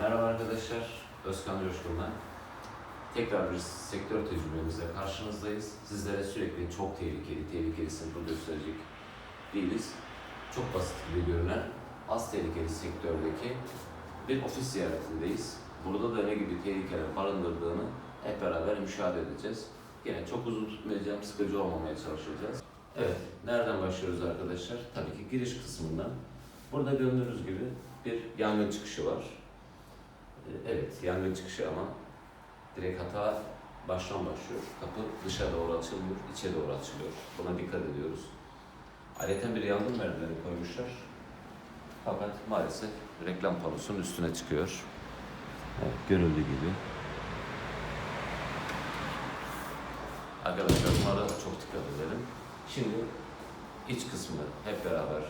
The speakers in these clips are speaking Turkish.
Merhaba arkadaşlar, Özkan Coşkun ben. Tekrar bir sektör tecrübemizle karşınızdayız. Sizlere sürekli çok tehlikeli, tehlikeli sınıfı gösterecek değiliz. Çok basit gibi görünen az tehlikeli sektördeki bir ofis ziyaretindeyiz. Burada da ne gibi tehlikeler barındırdığını hep beraber müşahede edeceğiz. Yine çok uzun tutmayacağım, sıkıcı olmamaya çalışacağız. Evet, nereden başlıyoruz arkadaşlar? Tabii ki giriş kısmından. Burada gördüğünüz gibi bir yangın çıkışı var. Ee, Evet, yangın çıkışı ama direkt hata baştan başlıyor. Kapı dışa doğru açılmıyor, içe doğru açılıyor. Buna dikkat ediyoruz. Ayrıca bir yangın merdiveni koymuşlar. Fakat maalesef reklam panosunun üstüne çıkıyor. Evet, görüldüğü gibi. Arkadaşlar bunlara çok dikkat edelim. Şimdi iç kısmını hep beraber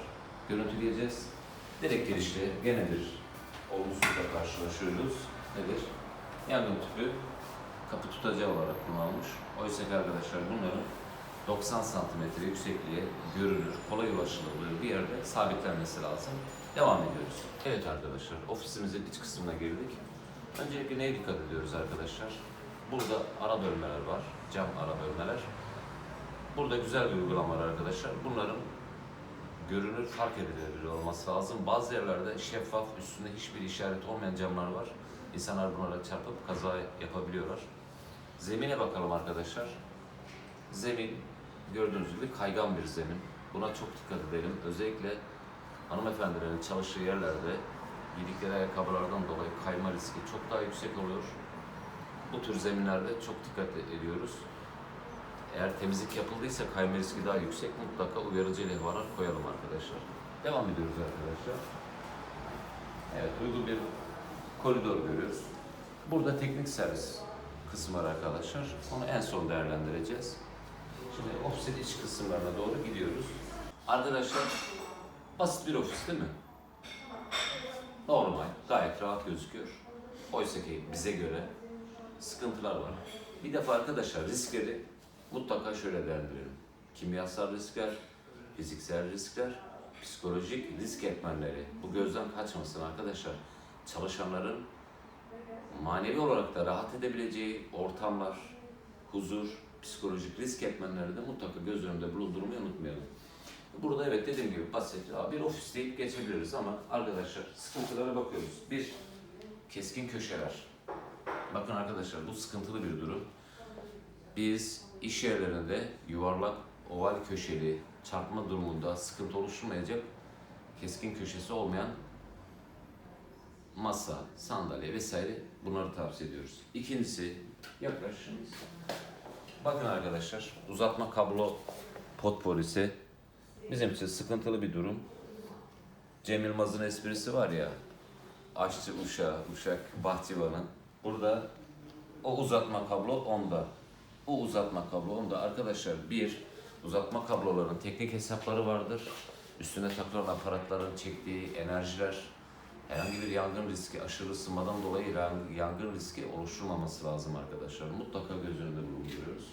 görüntüleyeceğiz. Direkt girişte gene bir olumsuzlukla karşılaşıyoruz. Nedir? Yangın tüpü kapı tutacağı olarak kullanılmış. Oysa ki arkadaşlar bunların 90 santimetre yüksekliğe görünür, kolay ulaşılabilir bir yerde sabitlenmesi lazım. Devam ediyoruz. Evet arkadaşlar, ofisimizin iç kısmına girdik. Öncelikle neye dikkat ediyoruz arkadaşlar? Burada ara bölmeler var, cam ara bölmeler. Burada güzel bir uygulama var arkadaşlar. Bunların görünür, fark edilebilir olması lazım. Bazı yerlerde şeffaf, üstünde hiçbir işaret olmayan camlar var. İnsanlar bunlara çarpıp kaza yapabiliyorlar. Zemine bakalım arkadaşlar. Zemin gördüğünüz gibi kaygan bir zemin. Buna çok dikkat edelim. Özellikle hanımefendilerin çalıştığı yerlerde giydikleri ayakkabılardan dolayı kayma riski çok daha yüksek oluyor. Bu tür zeminlerde çok dikkat ediyoruz. Eğer temizlik yapıldıysa kayma riski daha yüksek. Mutlaka uyarıcı levhalar koyalım arkadaşlar. Devam ediyoruz arkadaşlar. Evet, uygun bir koridor görüyoruz. Burada teknik servis kısmı var arkadaşlar. Onu en son değerlendireceğiz. Şimdi ofisin iç kısımlarına doğru gidiyoruz. Arkadaşlar basit bir ofis değil mi? Normal, gayet rahat gözüküyor. Oysa ki bize göre sıkıntılar var. Bir defa arkadaşlar riskleri mutlaka şöyle değerlendirelim. Kimyasal riskler, fiziksel riskler, psikolojik risk etmenleri. Bu gözden kaçmasın arkadaşlar. Çalışanların manevi olarak da rahat edebileceği ortamlar, huzur, psikolojik risk etmenleri de mutlaka göz önünde bulundurmayı unutmayalım. Burada evet dediğim gibi basit "Aa, bir ofis deyip geçebiliriz ama arkadaşlar sıkıntılara bakıyoruz. Bir, keskin köşeler. Bakın arkadaşlar bu sıkıntılı bir durum. Biz iş yerlerinde yuvarlak, oval köşeli çarpma durumunda sıkıntı oluşturmayacak keskin köşesi olmayan masa, sandalye vesaire bunları tavsiye ediyoruz. İkincisi yaklaşınız. Bakın arkadaşlar uzatma kablo potporisi bizim için sıkıntılı bir durum. Cem Yılmaz'ın esprisi var ya aşçı uşağı, uşak bahçıvanın. Burada o uzatma kablo onda. O uzatma kablo onda. Arkadaşlar bir uzatma kabloların teknik hesapları vardır. Üstüne takılan aparatların çektiği enerjiler herhangi bir yangın riski, aşırı ısınmadan dolayı yan- yangın riski oluşturmaması lazım arkadaşlar. Mutlaka göz önünde bulunduruyoruz.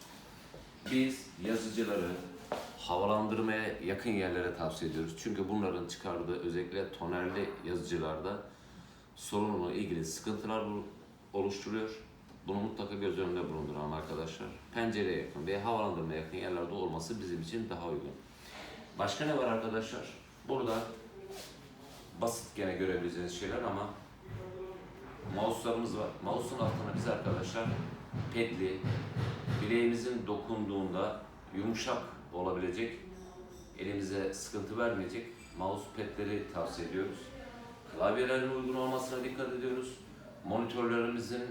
Biz yazıcıları havalandırmaya yakın yerlere tavsiye ediyoruz. Çünkü bunların çıkardığı özellikle tonerli yazıcılarda sorunla ilgili sıkıntılar bu- oluşturuyor. Bunu mutlaka göz önünde bulunduralım arkadaşlar. Pencereye yakın veya havalandırmaya yakın yerlerde olması bizim için daha uygun. Başka ne var arkadaşlar? Burada basit gene görebileceğiniz şeyler ama mouse'larımız var. Mouse'un altına biz arkadaşlar pedli, bileğimizin dokunduğunda yumuşak olabilecek, elimize sıkıntı vermeyecek mouse pedleri tavsiye ediyoruz. Klavyelerin uygun olmasına dikkat ediyoruz. Monitörlerimizin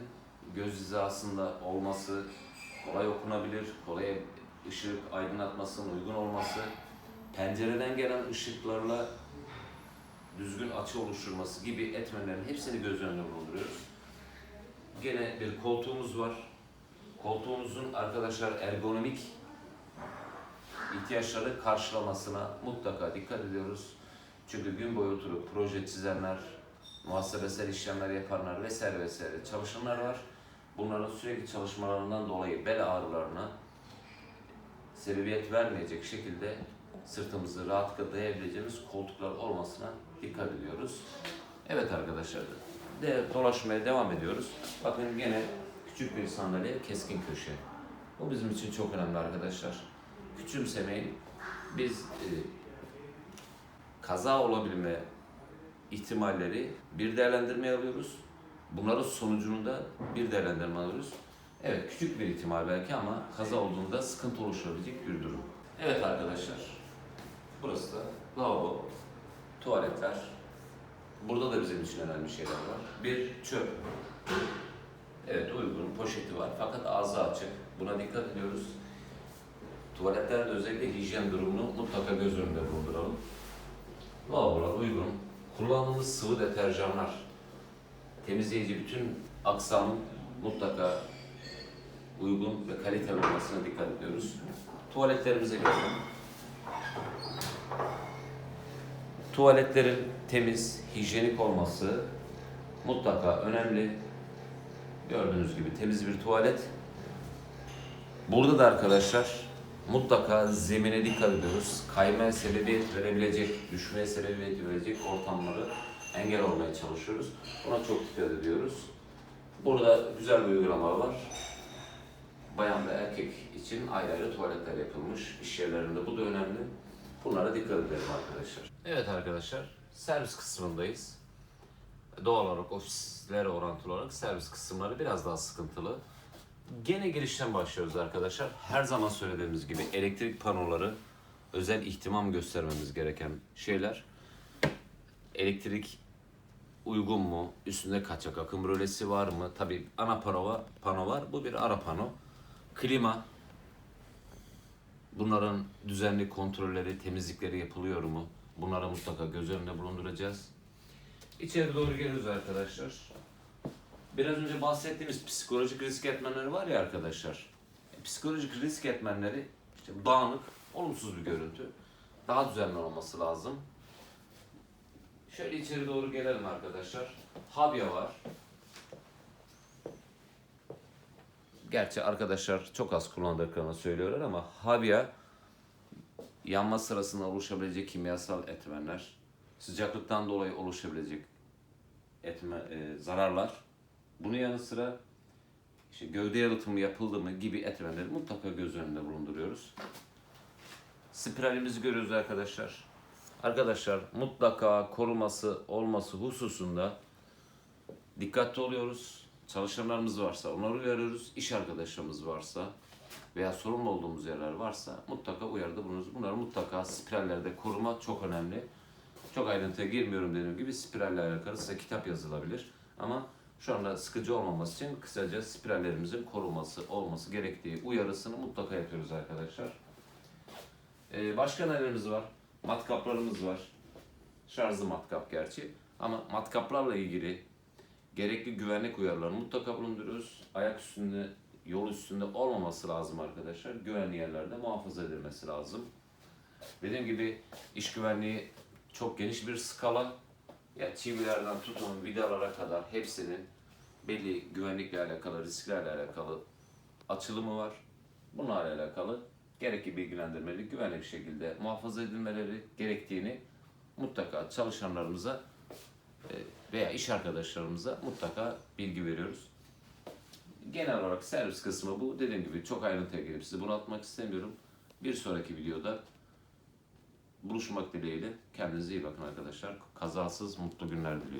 göz hizasında olması, kolay okunabilir, kolay ışık aydınlatmasının uygun olması, pencereden gelen ışıklarla düzgün açı oluşturması gibi etmenlerin hepsini göz önünde bulunduruyoruz. Gene bir koltuğumuz var. Koltuğumuzun arkadaşlar ergonomik ihtiyaçları karşılamasına mutlaka dikkat ediyoruz. Çünkü gün boyu oturup proje çizenler, muhasebesel işlemler yapanlar vesaire vesaire çalışanlar var. Bunların sürekli çalışmalarından dolayı bel ağrılarına sebebiyet vermeyecek şekilde sırtımızı rahatlıkla dayayabileceğimiz koltuklar olmasına dikkat ediyoruz. Evet arkadaşlar de dolaşmaya devam ediyoruz. Bakın gene küçük bir sandalye keskin köşe. Bu bizim için çok önemli arkadaşlar. Küçümsemeyin. Biz e, kaza olabilme ihtimalleri bir değerlendirmeye alıyoruz. Bunların sonucunu da bir değerlendirme alıyoruz. Evet küçük bir ihtimal belki ama kaza olduğunda sıkıntı oluşabilecek bir durum. Evet arkadaşlar. Burası da lavabo, tuvaletler. Burada da bizim için önemli şeyler var. Bir çöp. Evet uygun poşeti var fakat ağzı açık. Buna dikkat ediyoruz. Tuvaletlerde özellikle hijyen durumunu mutlaka göz önünde bulunduralım. Lavabolar uygun. Kullandığımız sıvı deterjanlar, temizleyici bütün aksamın mutlaka uygun ve kaliteli olmasına dikkat ediyoruz. Tuvaletlerimize gelelim. Tuvaletlerin temiz, hijyenik olması mutlaka önemli. Gördüğünüz gibi temiz bir tuvalet. Burada da arkadaşlar mutlaka zemine dikkat ediyoruz. Kaymaya sebebiyet verebilecek, düşmeye sebebiyet verecek ortamları engel olmaya çalışıyoruz. Buna çok dikkat ediyoruz. Burada güzel bir uygulama var. Bayan ve erkek için ayrı ayrı tuvaletler yapılmış. İş yerlerinde bu da önemli. Bunlara dikkat edelim arkadaşlar. Evet arkadaşlar, servis kısmındayız. Doğal olarak ofislere orantılı olarak servis kısımları biraz daha sıkıntılı. Gene girişten başlıyoruz arkadaşlar. Her zaman söylediğimiz gibi elektrik panoları özel ihtimam göstermemiz gereken şeyler. Elektrik uygun mu? Üstünde kaçak akım rölesi var mı? Tabii ana pano var, pano var. Bu bir ara pano. Klima. Bunların düzenli kontrolleri, temizlikleri yapılıyor mu? Bunları mutlaka göz önünde bulunduracağız. İçeri doğru geliyoruz arkadaşlar. Biraz önce bahsettiğimiz psikolojik risk etmenleri var ya arkadaşlar. Psikolojik risk etmenleri işte dağınık, olumsuz bir görüntü. Daha düzenli olması lazım. Şöyle içeri doğru gelelim arkadaşlar. Habya var. Gerçi arkadaşlar çok az kullandıklarını söylüyorlar ama Habya yanma sırasında oluşabilecek kimyasal etmenler, sıcaklıktan dolayı oluşabilecek etme, e, zararlar. Bunun yanı sıra işte gövde yalıtımı yapıldı mı gibi etmenleri mutlaka göz önünde bulunduruyoruz. Spiralimizi görüyoruz arkadaşlar. Arkadaşlar mutlaka koruması olması hususunda dikkatli oluyoruz. Çalışanlarımız varsa onları uyarıyoruz. İş arkadaşlarımız varsa veya sorumlu olduğumuz yerler varsa mutlaka uyarıda bulunuyoruz. Bunları mutlaka spirallerde koruma çok önemli. Çok ayrıntıya girmiyorum dediğim gibi spiralle alakalı size kitap yazılabilir. Ama şu anda sıkıcı olmaması için kısaca spirallerimizin korunması olması gerektiği uyarısını mutlaka yapıyoruz arkadaşlar. Ee, başka nelerimiz var? Matkaplarımız var. Şarjlı matkap gerçi. Ama matkaplarla ilgili gerekli güvenlik uyarılarını mutlaka bulunduruyoruz. Ayak üstünde, yol üstünde olmaması lazım arkadaşlar. Güvenli yerlerde muhafaza edilmesi lazım. Dediğim gibi iş güvenliği çok geniş bir skala. Ya çivilerden tutun vidalara kadar hepsinin belli güvenlikle alakalı, risklerle alakalı açılımı var. Bunlarla alakalı gerekli bilgilendirmeli, güvenli bir şekilde muhafaza edilmeleri gerektiğini mutlaka çalışanlarımıza e, veya iş arkadaşlarımıza mutlaka bilgi veriyoruz. Genel olarak servis kısmı bu. Dediğim gibi çok ayrıntıya girip sizi bunaltmak istemiyorum. Bir sonraki videoda buluşmak dileğiyle. Kendinize iyi bakın arkadaşlar. Kazasız mutlu günler diliyorum.